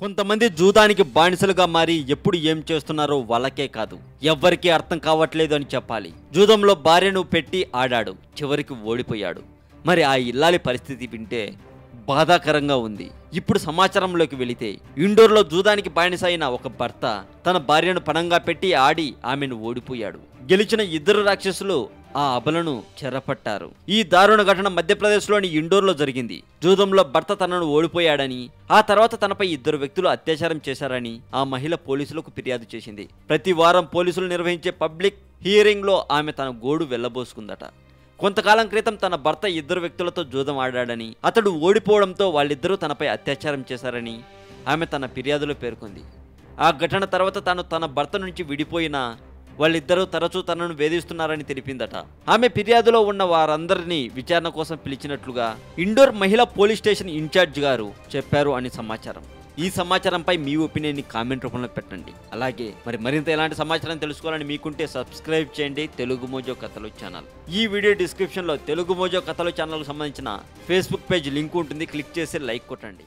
కొంతమంది జూదానికి బానిసలుగా మారి ఎప్పుడు ఏం చేస్తున్నారో వాళ్ళకే కాదు ఎవ్వరికీ అర్థం కావట్లేదు అని చెప్పాలి. జూదంలో భార్యను పెట్టి ఆడాడు చివరికి ఓడిపోయాడు. మరి ఆ ఇల్లాలి పరిస్థితి వింటే బాధాకరంగా ఉంది. ఇప్పుడు సమాచారంలోకి వెళితే ఇండోర్లో జూదానికి బానిస అయిన ఒక భర్త తన భార్యను పణంగా పెట్టి ఆడి ఆమెను ఓడిపోయాడు. గెలిచిన ఇద్దరు రాక్షసులు ఆ అబలను చెరపట్టారు. ఈ దారుణ ఘటన మధ్యప్రదేశ్లోని ఇండోర్లో జరిగింది. జూదంలో భర్త తనను ఓడిపోయాడని ఆ తర్వాత తనపై ఇద్దరు వ్యక్తులు అత్యాచారం చేశారని ఆ మహిళ పోలీసులకు ఫిర్యాదు చేసింది. ప్రతి వారం పోలీసులు నిర్వహించే పబ్లిక్ హియరింగ్లో ఆమె తన గోడు వెళ్ళబోసుకుందట కొంతకాలం క్రితం తన భర్త ఇద్దరు వ్యక్తులతో జూదం ఆడాడని అతడు ఓడిపోవడంతో వాళ్ళిద్దరూ తనపై అత్యాచారం చేశారని ఆమె తన ఫిర్యాదులో పేర్కొంది. ఆ ఘటన తర్వాత తాను తన భర్త నుంచి విడిపోయిన వాళ్ళిద్దరూ తరచూ తనను వేధిస్తున్నారని తెలిపిందట. ఆమె ఫిర్యాదులో ఉన్న వారందరినీ విచారణ కోసం పిలిచినట్లుగా ఇండోర్ మహిళా పోలీస్ స్టేషన్ ఇన్ఛార్జ్ గారు చెప్పారు అని సమాచారం. ఈ సమాచారంపై మీ ఒపీనియన్ కామెంట్ రూపంలో పెట్టండి. అలాగే మరి మరింత ఎలాంటి సమాచారం తెలుసుకోవాలని మీకుంటే సబ్స్క్రైబ్ చేయండి తెలుగు మోజో కథలు ఛానల్. ఈ వీడియో డిస్క్రిప్షన్లో తెలుగు మోజో కథలు ఛానల్కు సంబంధించిన ఫేస్బుక్ పేజ్ లింక్ ఉంటుంది. క్లిక్ చేసి లైక్ కొట్టండి.